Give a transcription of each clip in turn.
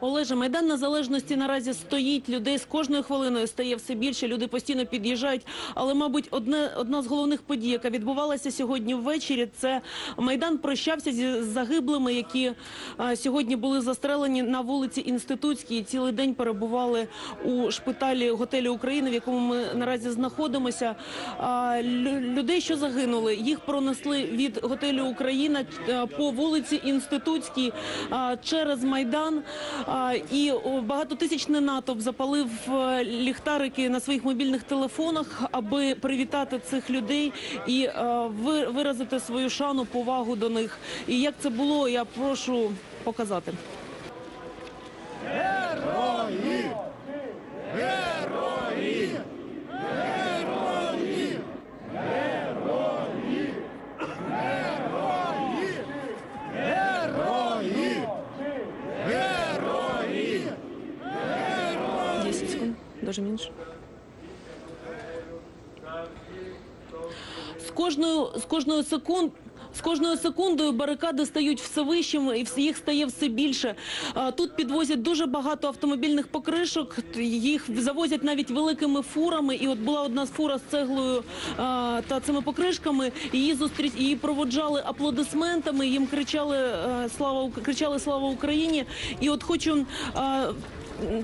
Олеже, майдан незалежності наразі стоїть. Людей з кожною хвилиною стає все більше. Люди постійно під'їжджають. Але, мабуть, одне одна з головних подій, яка відбувалася сьогодні ввечері, це майдан прощався зі загиблими, які а, сьогодні були застрелені на вулиці Інститутській. Цілий день перебували у шпиталі готелі України, в якому ми наразі знаходимося. А, людей, що загинули, їх пронесли від готелю Україна е, по вулиці Інститутській а, через майдан. І багатотисячний натовп запалив е, ліхтарики на своїх мобільних телефонах, аби привітати цих людей і е, виразити свою шану, повагу до них. І як це було, я прошу показати. Даже меньше. З кожною, з кожною секунд. З кожною секундою барикади стають все вищими і їх стає все більше. Тут підвозять дуже багато автомобільних покришок. Їх завозять навіть великими фурами. І от була одна фура з цеглою та цими покришками. Її зустріч її проводжали аплодисментами. Їм кричали слава кричали слава Україні. І от хочу.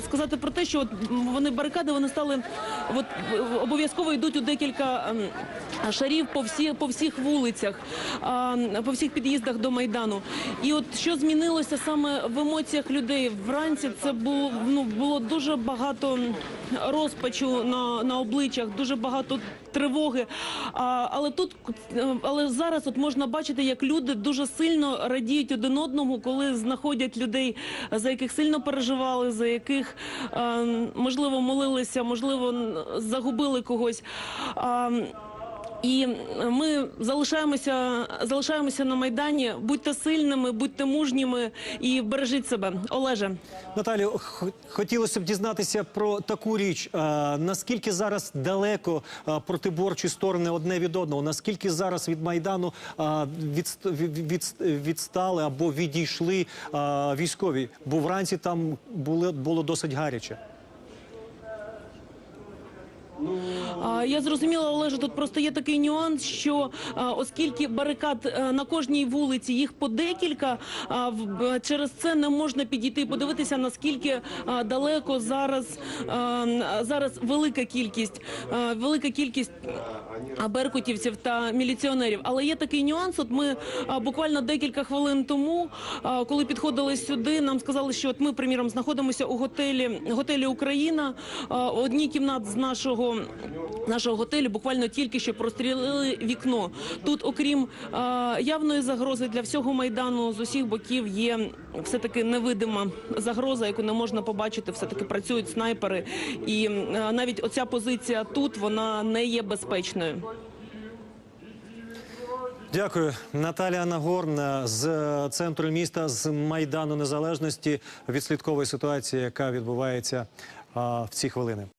Сказати про те, що от вони барикади вони стали от обов'язково йдуть у декілька ем, шарів по всі по всіх вулицях, по всіх під'їздах до майдану. І от що змінилося саме в емоціях людей вранці, це було ну було дуже багато розпачу на, на обличчях, дуже багато тривоги. А, але тут е, але зараз от можна бачити, як люди дуже сильно радіють один одному, коли знаходять людей, за яких сильно переживали, за яких е, можливо молилися, можливо, загубили когось. А, і ми залишаємося, залишаємося на майдані. Будьте сильними, будьте мужніми і бережіть себе. Олеже. Наталю, хотілося б дізнатися про таку річ. Е, наскільки зараз далеко е, протиборчі сторони одне від одного? Наскільки зараз від майдану відст- від- від- відстали або відійшли е, військові? Бо вранці там було, було досить гаряче. А, Я зрозуміла, Олеже, тут просто є такий нюанс, що оскільки барикад е, на кожній вулиці їх по декілька, в- через це не можна підійти і подивитися, наскільки далеко зараз, зараз велика кількість, велика кількість беркутівців та міліціонерів. Але є такий нюанс. От ми буквально декілька хвилин тому, коли підходили сюди, нам сказали, що от ми, приміром, знаходимося у готелі готелі Україна. Одній кімнат з нашого нашого готелю буквально тільки що прострілили вікно. Тут, окрім а, явної загрози для всього майдану, з усіх боків є все таки невидима загроза, яку не можна побачити. Все таки працюють снайпери, і а, навіть оця позиція тут вона не є безпечною. Дякую, Наталія Нагорн е, з е, центру міста з майдану незалежності відслідковує ситуацію, яка відбувається е, в ці хвилини.